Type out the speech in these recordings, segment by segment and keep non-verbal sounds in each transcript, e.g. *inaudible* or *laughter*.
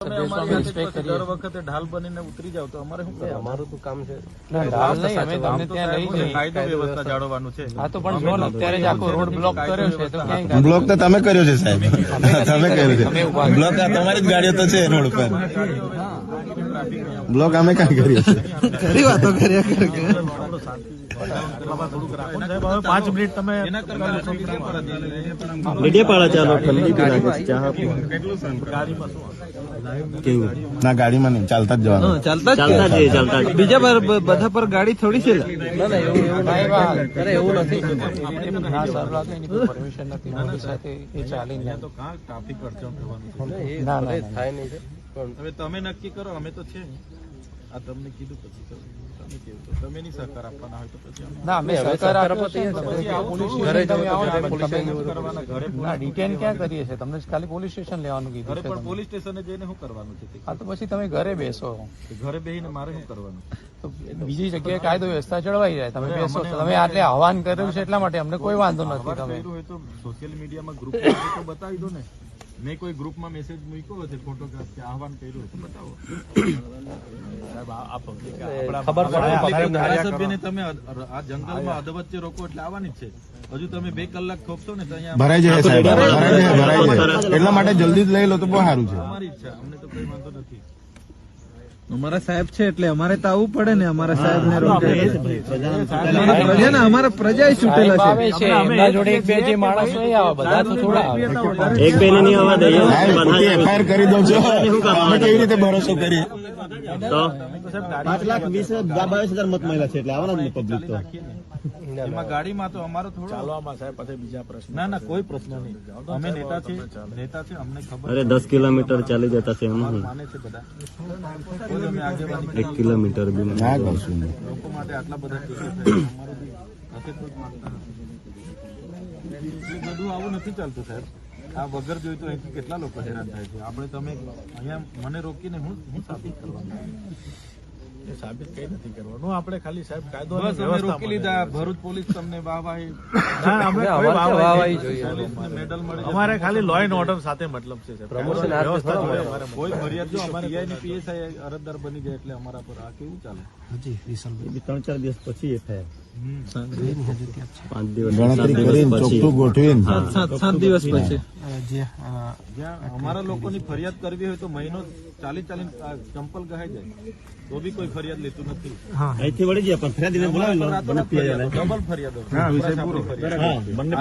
દર વખતે ઢાલ બનીને ઉતરી જાવ તો અમારે શું અમારું તો કામ છે. ના, ઢાલ નહીં, અમે તમને ત્યાં લઈ જઈએ. કાયદો વ્યવસ્થા જાળવવાનું છે. હા તો પણ જો અત્યારે જ આખો રોડ બ્લોક કર્યો છે તો ક્યાંય બ્લોક તો તમે કર્યો છે સાહેબ. તમે કર્યો છે. બ્લોક તમારી જ ગાડીઓ તો છે રોડ પર. બ્લોક અમે કાંઈ કર્યો છે? ખરી વાતો કર્યા પાંચ મિનિટ તમે ચાલો. કેવું? ના ગાડીમાં નહીં ચાલતા જ જવાનું. ચાલતા ચાલતા જઈએ. ચાલતા બીજા પર બધા પર ગાડી થોડી છે એવું નથી. ના ના ના. ના. થાય નહીં પણ હવે તમે નક્કી કરો અમે તો છે. આ તમને કીધું પછી તમે કેવું તો તમે નહીં સહકાર આપવાના હોય તો પછી ના અમે સહકાર તમે- કરવાના ઘરે ના ડિટેન ક્યાં કરીએ છીએ? તમને ખાલી પોલીસ સ્ટેશન લેવાનું કીધું ઘરે છે પણ પોલીસ સ્ટેશને જઈને શું કરવાનું છે હા તો પછી તમે ઘરે બેસો. ઘરે બેહીને મારે શું કરવાનું? તો બીજી જગ્યાએ કાયદો વ્યવસ્થા જળવાઈ જાય તમે બેસો. તો તમે આટલે આહવાન કર્યું છે એટલા માટે અમને કોઈ વાંધો નથી તમે. સોશિયલ મીડિયામાં ગ્રુપ બતાવી દો ને. મેં કોઈ ગ્રુપમાં મેસેજ મૂક્યો હશે ફોટોગ્રાફ કે આહવાન કર્યું હોય બતાવો. સાહેબ, આ- ધારાસભ્યને તમે આ જંગલમાં અધવચ્ચે રોકો એટલે આવવાની જ છે. હજુ તમે બે કલાક ખોપશો ને તો અહીંયા ભરાઈ જાય સાહેબ ભરાઈ જાય ભરાઈ જાય. એટલા માટે જલ્દી જ લઈ લો તો બહુ સારું છે. અમારી ઈચ્છા અમને તો કઈ વાંધો નથી. અમારા સાહેબ છે એટલે અમારે તો આવવું પડે ને અમારા સાહેબ ને અમારા પ્રજા ને અમારા પ્રજા છૂટેલા છે. જોડે એક બે જે માણસ બધા તો થોડા એક બે ને આવવા દઈએ. એફઆઈઆર કરી દો છો. અમે કેવી રીતે ભરોસો કરીએ? તો? પાંચ લાખ વીસ બાવીસ હજાર મત મળ્યા છે એટલે આવવાના પબ્લિક તો. એમાં ગાડીમાં તો અમારો થોડો ચાલવામાં સાહેબ પછી બીજા પ્રશ્ન ના ના કોઈ પ્રશ્ન નહીં. અમે નેતા છે નેતા છે અમને ખબર અરે દસ કિલોમીટર ચાલી જતા છે એમ? માને છે બધા. એક કિલોમીટર બી ના કરશું. લોકો માટે આટલા બધા *coughs* બધું આવું નથી ચાલતું સાહેબ. આ વગર જોઈ તો અહીંથી કેટલા લોકો હેરાન થાય છે. આપણે તમે અહીંયા મને રોકીને હું હું સાબિત કરવાનું? સાબિત કઈ નથી કરવાનું. આપણે ખાલી સાહેબ કાયદો રોકી લીધા. ભરૂચ પોલીસ તમને વાહ વાહ મેડલ મળે અમારે ખાલી લો એન્ડ ઓર્ડર સાથે મતલબ છે કોઈ ફરિયાદ જો અમારે પીએસઆઈ અરજદાર બની ગયા એટલે અમારા પર આ કેવું ચાલે? એ બી ત્રણ ચાર દિવસ પછી એ જ્યાં અમારા લોકોની ફરિયાદ કરવી હોય તો મહિનો ચાલી ચાલી ચંપલ ગહાઈ જાય. તો બી કોઈ ફરિયાદ લેતું નથી. અહીંથી વળી ગયા પણ ફરિયાદ બોલાવી બંને ડબલ ફરિયાદો. હા, બંને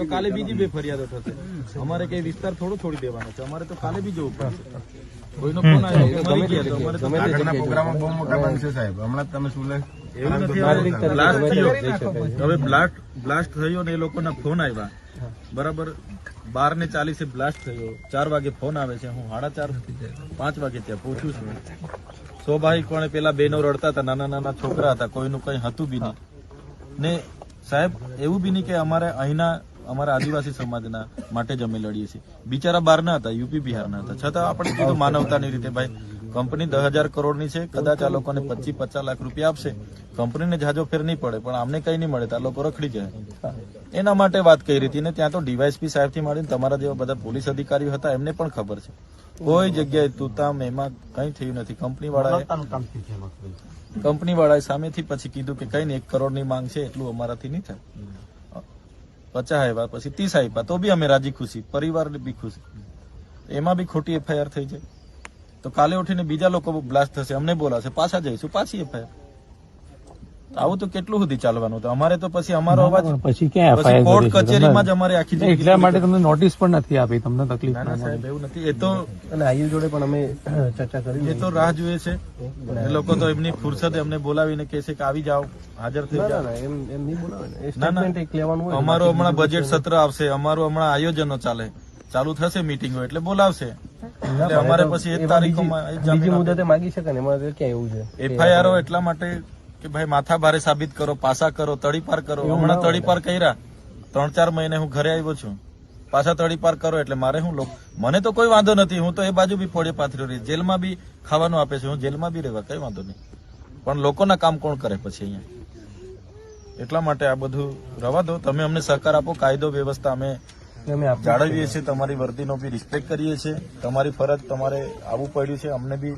તો કાલે બીજી બે ફરિયાદો થશે. અમારે કઈ વિસ્તાર થોડો છોડી દેવાનો છે. અમારે તો કાલે બી જવું પડશે. કોઈનો ફોન આવ્યો પ્રોગ્રામમાં બહુ મોટા બનશે સાહેબ. હમણાં જ તમે શું લે એવું બ્લાસ્ટ હવે બ્લાસ્ટ બ્લાસ્ટ થયો ને એ લોકોના ફોન આવ્યા. બરાબર બાર ને ચાલીસે બ્લાસ્ટ થયો. ચાર વાગે ફોન આવે છે. હું સાડા ચાર પાંચ વાગે ત્યાં પહોંચું છું. સ્વાભાવિકપણે પેલા બેનો રડતા હતા, નાના નાના છોકરા હતા, કોઈનું કઈ હતું બી નહીં. ને સાહેબ, એવું બી નહીં કે અમારે અહીંના અમારા આદિવાસી સમાજના માટે જ અમે લડીએ છીએ. બિચારા બહારના હતા, યુપી બિહારના હતા. છતાં આપણે કીધું માનવતાની રીતે, ભાઈ, કંપની દસ હજાર કરોડની છે, કદાચ આ લોકોને પચીસ પચાસ લાખ રૂપિયા આપશે. કંપનીને જાજો ફેર નહીં પડે, પણ આમને કઈ નહીં મળે, તો આ લોકો રખડી જાય. એના માટે વાત કરી હતી ને ત્યાં તો ડીવાયસપી સાહેબથી માંડીને તમારા જેવા બધા પોલીસ અધિકારીઓ હતા, એમને પણ ખબર છે. કોઈ જગ્યાએ તુતામ એમાં કઈ થયું નથી. કંપની વાળાએ કંપની વાળાએ સામેથી પછી કીધું કે કઈ નહીં એક કરોડની માંગ છે એટલું અમારાથી નહીં થાય. પચાસ આવ્યા પછી ત્રીસ આવ્યા તો બી અમે રાજી ખુશી પરિવાર બી ખુશી. એમાં બી ખોટી એફઆઈઆર થઈ જાય તો કાલે ઉઠીને બીજા લોકો બ્લાસ્ટ થશે અમને બોલાશે પાછા જઈશું પાછી એફઆઈઆર આવું તો કેટલું સુધી ચાલવાનું? તો અમારે તો પછી અમારો અવાજ પછી ક્યાં કોર્ટ કચેરીમાં જ અમારે આખી એટલા માટે તમને નોટિસ પણ નથી આપી તમને તકલીફ ના સાહેબ એવું નથી. એ તો અને આયુ જોડે પણ અમે ચર્ચા કરી એ તો રાહ જુએ છે. એ લોકો તો એમની ફુરસદે એમને બોલાવીને કહે છે કે આવી જાઓ હાજર થઈ જાઓ. એમ એમ નહીં બોલાવે ને. ના ના. statement એક લેવાનું હોય અમારું હમણાં બજેટ સત્ર આવશે. અમારું હમણાં આયોજનો ચાલે. ચાલુ થશે મીટિંગો એટલે બોલાવશે. એટલે અમારે પછી એક તારીખોમાં બીજી મુદતે માંગી શકે ને. એમાં ક્યાં એવું છે એફઆઈઆર એટલા માટે કે ભાઈ માથા ભારે સાબિત કરો પાસા કરો તડીપાર કરો. હમણાં તડીપાર કર્યા. ત્રણ ચાર મહિને હું ઘરે આવ્યો છું. પાછા તડીપાર કરો એટલે મારે હું મને તો કોઈ વાંધો નથી. હું તો એ બાજુ બી ફોડે પાથર્યો રહી. જેલમાં બી ખાવાનું આપે છે. હું જેલમાં બી રહેવા કઈ વાંધો નહીં. પણ લોકોના કામ કોણ કરે પછી અહીંયા? એટલા માટે આ બધું રવા દો. તમે અમને સહકાર આપો. કાયદો વ્યવસ્થા અમે જાળવીએ છીએ. તમારી વર્દીનો બી રિસ્પેક્ટ કરીએ છીએ. તમારી ફરજ તમારે આવવું પડ્યું છે. અમને બી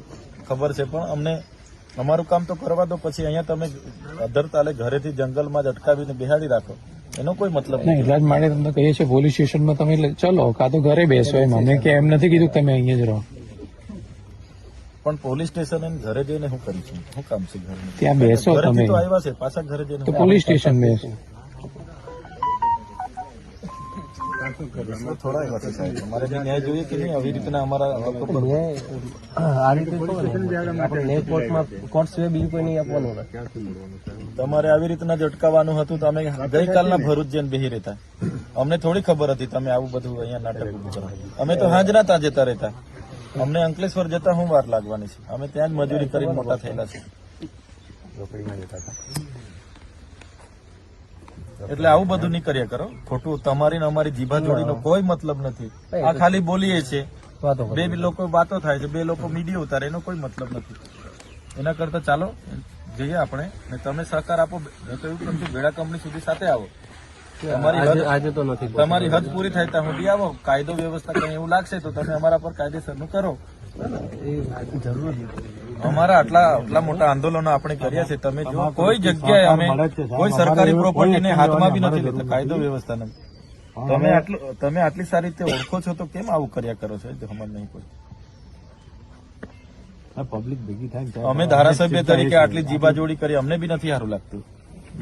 ખબર છે. પણ અમને અમારું કામ તો કરવા દો પછી અહીંયા તમે અધર તાલે ઘરેથી જંગલમાં જ અટકાવીને બિહાડી રાખો. એનો કોઈ મતલબ નહીં એટલા જ માટે તમને કહીએ છીએ પોલીસ સ્ટેશનમાં તમે ચલો કાં તો ઘરે બેસો એમ. અમે કે એમ નથી કીધું તમે અહીંયા જ રહો. પણ પોલીસ સ્ટેશન એને ઘરે જઈને શું કરીશું શું કામ છે ઘરે? ત્યાં બેસો તમે. તો આવ્યા છે પાછા ઘરે જઈને પોલીસ સ્ટેશન બેસો. થોડા આવ્યા સાહેબ અમારે ન્યાય જોઈએ કે નહીં? આવી રીતના અમારા આ રીતે આપણે કોર્ટમાં કોર્ટ સિવાય બીજું કોઈ નહીં આપવાનું તમારે આવી રીતના જ અટકાવવાનું હતું તો અમે ગઈકાલના ભરૂચ જઈને બેહી રહેતા. અમને થોડી ખબર હતી તમે આવું બધું અહીંયા નાટક ઉભું કરો. અમે તો હાજરા ત્યાં જતા રહેતા. અમને અંકલેશ્વર જતા હું વાર લાગવાની છે. અમે ત્યાં જ મજૂરી કરીને મોટા થયેલા છે. એટલે આવું બધું નહીં કર્યા કરો. ખોટું તમારી ને અમારી જીભા જોડીનો કોઈ મતલબ નથી. આ ખાલી બોલીએ છે. બે લોકો વાતો થાય છે બે લોકો મીડિયા ઉતારે એનો કોઈ મતલબ નથી. એના કરતા ચાલો જઈએ આપણે ને તમે સહકાર આપો. મેં તો એવું કહ્યું છું, બેડા કંપની સુધી સાથે આવો. તમારી હદ તો નથી તમારી હદ પૂરી થાય ત્યાં સુધી આવો. કાયદો વ્યવસ્થા કઈ એવું લાગશે તો તમે અમારા પર કાયદેસરનું કરો. જરૂર અમારા આટલા આટલા મોટા આંદોલનો આપણે કર્યા છે તમે જો કોઈ જગ્યાએ અમે કોઈ સરકારી પ્રોપર્ટીને હાથમાં બી નથી લેતા કાયદો વ્યવસ્થા નથી. તમે આટલું તમે આટલી સારી રીતે ઓળખો છો તો કેમ આવું કર્યા કરો છો? એ સમજ નહીં કોઈ પબ્લિક ભેગી થાય અમે ધારાસભ્ય તરીકે આટલી જીબાજોડી કરી અમને બી નથી સારું લાગતું.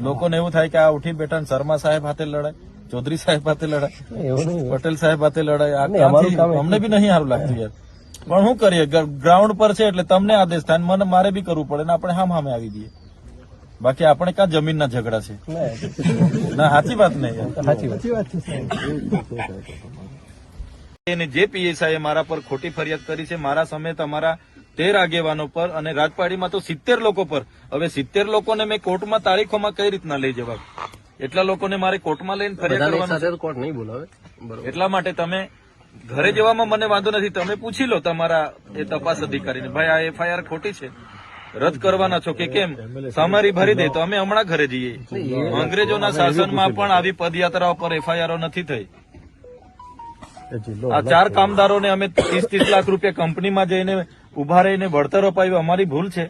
લોકોને એવું થાય કે આ ઉઠી બેઠા શર્મા સાહેબ હાથે લડાય ચૌધરી સાહેબ હાથે લડાય પટેલ સાહેબ હાથે લડાય અમને બી નહીં સારું લાગતું યાર. પણ શું કરીએ? ગ્રાઉન્ડ પર છે એટલે તમને આદેશ થાય મને મારે બી કરવું પડે ને આપણે હામ હામે આવી દઈએ બાકી આપણે ક્યાં જમીનના ઝઘડા છે? ના સાચી વાત નહીં સાચી વાત. અને જે પીએસઆઈ મારા પર ખોટી ફરિયાદ કરી છે મારા સમેત તમારા તેર આગેવાનો પર અને રાજપાડીમાં તો સિત્તેર લોકો પર. હવે સિત્તેર લોકોને મેં કોર્ટમાં તારીખોમાં કઈ રીતના લઈ જવા એટલા લોકોને મારે કોર્ટમાં લઈને ફરિયાદ કરવાનું કોર્ટ નહીં બોલાવે? એટલા માટે તમે ઘરે જવામાં મને વાંધો નથી. તમે પૂછી લો તમારા એ તપાસ અધિકારીને. ભાઈ આ એફઆઈઆર ખોટી છે. રદ કરવાના છો કે કેમ? સામારી ભરી દે તો અમે હમણાં ઘરે જઈએ. અંગ્રેજોના શાસનમાં પણ આવી પદયાત્રાઓ પર એફઆઈઆરો નથી થઈ. આ ચાર કામદારોને અમે ત્રીસ ત્રીસ લાખ રૂપિયા કંપનીમાં જઈને ઊભા રહીને વળતર અપાવ્યું અમારી ભૂલ છે.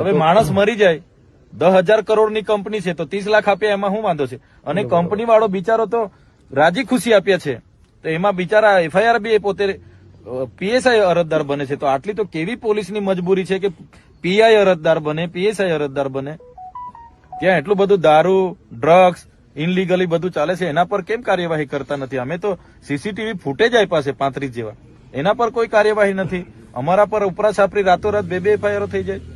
હવે માણસ મરી જાય. દસ હજાર કરોડની કંપની છે તો ત્રીસ લાખ આપ્યા એમાં શું વાંધો છે? અને કંપની વાળો બિચારો તો રાજી ખુશી આપ્યા છે. તો એમાં બિચારા એફઆઈઆર બી પોતે પીએસઆઈ અરજદાર બને છે. તો આટલી તો કેવી પોલીસની મજબૂરી છે કે પીઆઈ અરજદાર બને પીએસઆઈ અરજદાર બને? ત્યાં એટલું બધું દારૂ ડ્રગ્સ ઇનલીગલી બધું ચાલે છે. એના પર કેમ કાર્યવાહી કરતા નથી? અમે તો સીસીટીવી ફૂટેજ આપ્યા છે પાંત્રીસ જેવા. એના પર કોઈ કાર્યવાહી નથી. અમારા પર ઉપરા છાપરી રાતોરાત બે બે એફઆઈઆર થઈ જાય.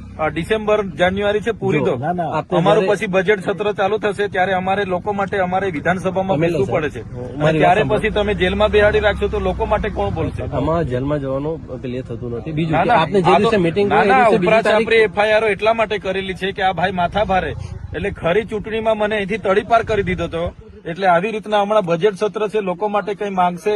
ડિસેમ્બર જાન્યુઆરી છે પૂરી દો અમારું પછી બજેટ સત્ર ચાલુ થશે ત્યારે અમારે લોકો માટે અમારે વિધાનસભામાં બેસવું પડે છે. ત્યારે પછી તમે જેલમાં બેહાડી રાખશો તો લોકો માટે કોણ બોલશે? આમાં જેલમાં જવાનું ક્લિયર થતું નથી. બીજું આપણે જે દિવસે મીટિંગ છાપરી એફઆઈઆર એટલા માટે કરેલી છે કે આ ભાઈ માથા ભારે. એટલે ખરી ચૂંટણીમાં મને અહીંથી તડીપાર કરી દીધો હતો એટલે આવી રીતના હમણાં બજેટ સત્ર છે લોકો માટે કઈ માંગશે?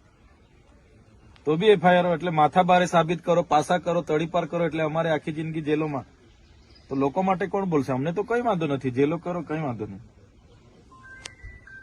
તો બી એફઆઈઆર એટલે માથા બારે સાબિત કરો, પાસા કરો તડીપાર કરો એટલે અમારે આખી જિંદગી જેલોમાં. તો લોકો માટે કોણ બોલશે? અમને તો કઈ વાંધો નથી. જેલો કરો, કઈ વાંધો નહીં.